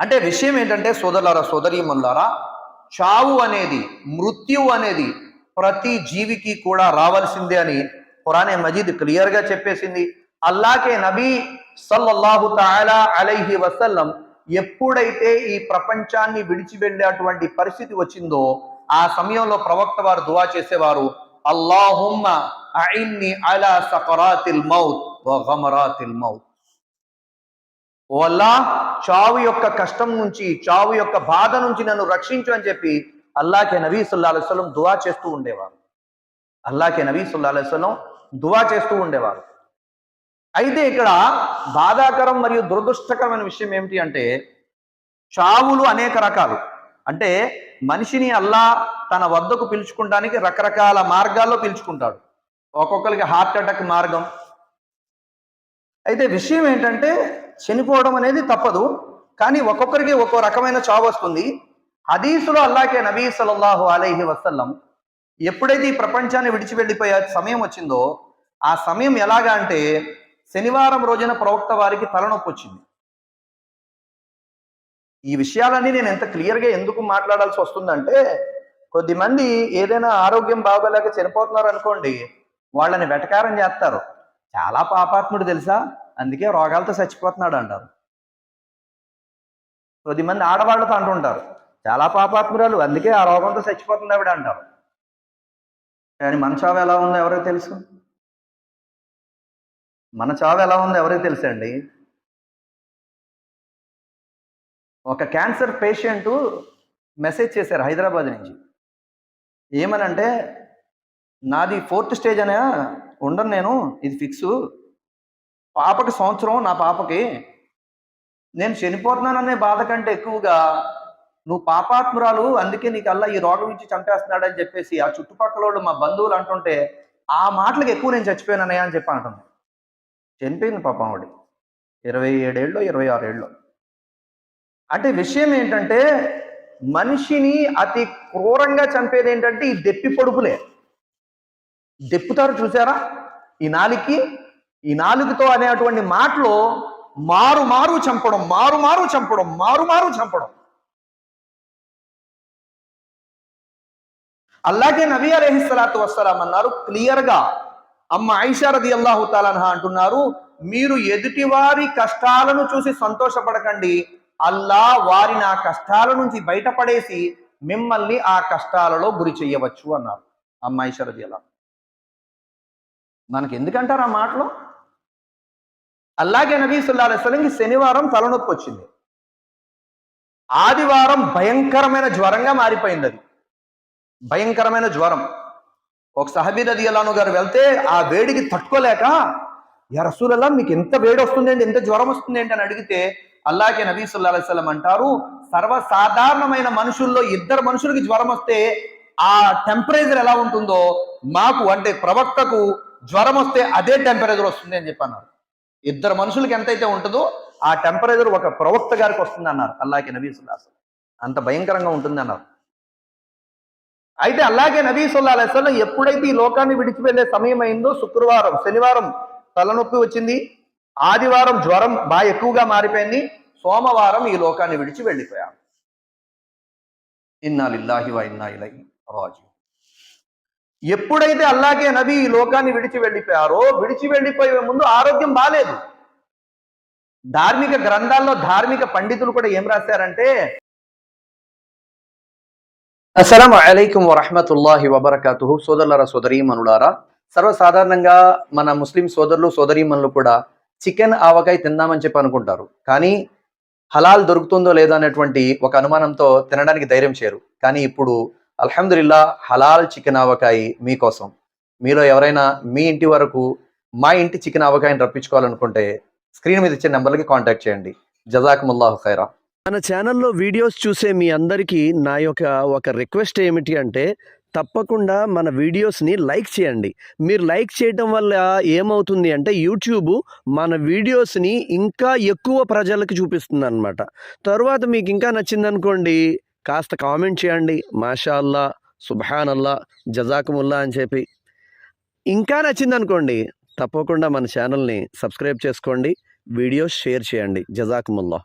అంటే విషయం ఏంటంటే సోదరులారా సోదరీమణులారా చావు అనేది మృత్యువు అనేది ప్రతి జీవికి కూడా రావాల్సిందే అని ఖురానే మజీద్ క్లియర్గా చెప్పేసింది. అల్లాకే నబీ సల్లల్లాహు తాలా అలైహి వసల్లం ఎప్పుడైతే ఈ ప్రపంచాన్ని విడిచి వెళ్ళేటువంటి పరిస్థితి వచ్చిందో ఆ సమయంలో ప్రవక్త వారు దువా చేసేవారు అల్లాహుమ్మ అఇన్ని అలా సకరాతిల్ మౌత్ గమరాతిల్ మౌత్. ఓ అల్లా చావు యొక్క కష్టం నుంచి చావు యొక్క బాధ నుంచి నన్ను రక్షించు అని చెప్పి అల్లాకే నబీ సుల్లా అలైస్లం దువా చేస్తూ ఉండేవారు. అల్లాకే నబీ సుల్లా అలైస్లం దువా చేస్తూ ఉండేవారు. అయితే ఇక్కడ బాధాకరం మరియు దురదృష్టకరమైన విషయం ఏమిటి అంటే చావులు అనేక రకాలు. అంటే మనిషిని అల్లా తన వద్దకు పిలుచుకుంటానికి రకరకాల మార్గాల్లో పిలుచుకుంటాడు. ఒక్కొక్కరికి హార్ట్ అటాక్ మార్గం. అయితే విషయం ఏంటంటే చనిపోవడం అనేది తప్పదు. కానీ ఒక్కొక్కరికి ఒక్కో రకమైన చావు వస్తుంది. హదీసులో అల్లాకే నబీ సలల్లాహు అలైహి వసల్లం ఎప్పుడైతే ఈ ప్రపంచాన్ని విడిచి వెళ్ళిపోయే సమయం వచ్చిందో ఆ సమయం ఎలాగా అంటే శనివారం రోజున ప్రవక్త వారికి తలనొప్పి వచ్చింది. ఈ విషయాలన్నీ నేను ఎంత క్లియర్గా ఎందుకు మాట్లాడాల్సి వస్తుందంటే కొద్దిమంది ఏదైనా ఆరోగ్యం బాగోలేక చనిపోతున్నారు అనుకోండి వాళ్ళని వెటకారం చేస్తారు. చాలా పాపాత్ముడు తెలుసా? అందుకే రోగాలతో చచ్చిపోతున్నాడు అంటారు. కొద్దిమంది ఆడవాళ్ళతో అంటుంటారు. చాలా పాపాత్మురాలు అందుకే ఆ రోగంతో చచ్చిపోతుంది ఆవిడ అంటారు. కానీ మన చావు ఎలా ఉందో ఎవరికి తెలుసు? మన చావు ఎలా ఉందో ఎవరికి తెలుసు అండి ఒక క్యాన్సర్ పేషెంట్ మెసేజ్ చేశారు హైదరాబాద్ నుంచి. ఏమనంటే నాది ఫోర్త్ స్టేజ్ అనే ఉండను నేను ఇది ఫిక్స్. పాపకి సంవత్సరం నా పాపకి. నేను చనిపోతున్నాననే బాధ కంటే ఎక్కువగా నువ్వు పాపాత్మురాలు అందుకే నీకు అల్లా ఈ రోగం ఇచ్చి చంపేస్తున్నాడని చెప్పేసి ఆ చుట్టుపక్కల వాళ్ళు మా బంధువులు అంటుంటే ఆ మాటలకు ఎక్కువ నేను చచ్చిపోయానన్నయ్య అని చెప్పి అంటుంది. చనిపోయింది పాపం ఆవిడ. ఇరవై ఏడేళ్ళు ఇరవై ఆరేళ్ళు. అంటే విషయం ఏంటంటే మనిషిని అతి క్రూరంగా చంపేది ఏంటంటే ఈ దెప్పి పొడుపులే. దెప్పుతారు చూసారా? ఈ నాలికి ఈ నాలుగుతో అనేటువంటి మాటలో మారు మారు చంపడం మారు మారు చంపడం మారు మారు చంపడం. అలాగే నబీ అలహిస్సలాతు వస్సలాం అన్నారు క్లియర్గా అమ్మ ఐషారది అల్లాహు అంటున్నారు మీరు ఎదుటివారి కష్టాలను చూసి సంతోషపడకండి అల్లా వారి నా కష్టాల నుంచి బయటపడేసి మిమ్మల్ని ఆ కష్టాలలో గురి చెయ్యవచ్చు అన్నారు. అమ్మ ఐషా ఎలా మనకి ఎందుకంటారు ఆ మాటలు? అలాగే నబీ సుల్లా అలైస్లంకి శనివారం తలనొప్పి వచ్చింది. ఆదివారం భయంకరమైన జ్వరంగా మారిపోయింది అది. భయంకరమైన జ్వరం. ఒక సహబీ నది అలాను గారు వెళ్తే ఆ వేడికి తట్టుకోలేక యా రసూలల్లా మీకు ఎంత వేడి వస్తుంది ఏంటి ఎంత జ్వరం వస్తుంది ఏంటి అని అడిగితే అల్లాకే నబీ సుల్లా అలైస్లం అంటారు సర్వసాధారణమైన మనుషుల్లో ఇద్దరు మనుషులకి జ్వరం వస్తే ఆ టెంపరేచర్ ఎలా ఉంటుందో మాకు అంటే ప్రవక్తకు జ్వరం వస్తే అదే టెంపరేచర్ వస్తుంది అని చెప్పన్నారు. ఇద్దరు మనుషులకి ఎంతైతే ఉంటుందో ఆ టెంపరేచర్ ఒక ప్రవక్త గారికి వస్తుంది అన్నారు అల్లాకే నబీ సుల్లా అంత భయంకరంగా ఉంటుంది అన్నారు అయితే అలాగే నబీ సుల్లా అలైస్లం ఎప్పుడైతే ఈ లోకాన్ని విడిచి వెళ్ళే సమయం అయిందో శుక్రవారం శనివారం తలనొప్పి వచ్చింది ఆదివారం జ్వరం బాగా ఎక్కువగా మారిపోయింది సోమవారం ఈ లోకాన్ని విడిచి వెళ్ళిపోయాం. ఇన్నా లిల్లాహి వా ఇన్నా ఇలైహి రాజు ఎప్పుడైతే అల్లాగే నబి ఈ లోకాన్ని విడిచి వెళ్ళిపోయారో విడిచి వెళ్ళిపోయే ముందు ఆరోగ్యం బాలేదు. ధార్మిక గ్రంథాల్లో ధార్మిక పండితులు కూడా ఏం రాశారంటే అస్సలం అలైకుం వరహమతుల్లాహి వబర్కాతుహు. సోదరులరా సోదరీమనులారా సర్వసాధారణంగా మన ముస్లిం సోదరులు సోదరీమనులు కూడా చికెన్ ఆవకాయ తిందామని చెప్పి అనుకుంటారు. కానీ హలాల్ దొరుకుతుందో లేదో అనేటువంటి ఒక అనుమానంతో తినడానికి ధైర్యం చేయరు. కానీ ఇప్పుడు అల్హమ్దుల్లా హలాల్ చికెన్ ఆవకాయి మీకోసం. మీలో ఎవరైనా మీ ఇంటి వరకు మా ఇంటి చికెన్ ఆవకాయని రప్పించుకోవాలనుకుంటే స్క్రీన్ మీద ఇచ్చే నెంబర్లకి కాంటాక్ట్ చేయండి. జజాకుముల్లాహు ఖైరా. మన ఛానల్లో వీడియోస్ చూసే మీ అందరికీ నా యొక్క ఒక రిక్వెస్ట్ ఏమిటి అంటే తప్పకుండా మన వీడియోస్ని లైక్ చేయండి. మీరు లైక్ చేయటం వల్ల ఏమవుతుంది అంటే యూట్యూబ్ మన వీడియోస్ని ఇంకా ఎక్కువ ప్రజలకు చూపిస్తుంది అనమాట తర్వాత మీకు ఇంకా నచ్చిందనుకోండి కాస్త కామెంట్ చేయండి. మాషా అల్లా అల్లా జజాకుముల్లా అని చెప్పి. ఇంకా నచ్చిందనుకోండి తప్పకుండా మన ఛానల్ని సబ్స్క్రైబ్ చేసుకోండి. వీడియోస్ షేర్ చేయండి. జజాకుముల్లా.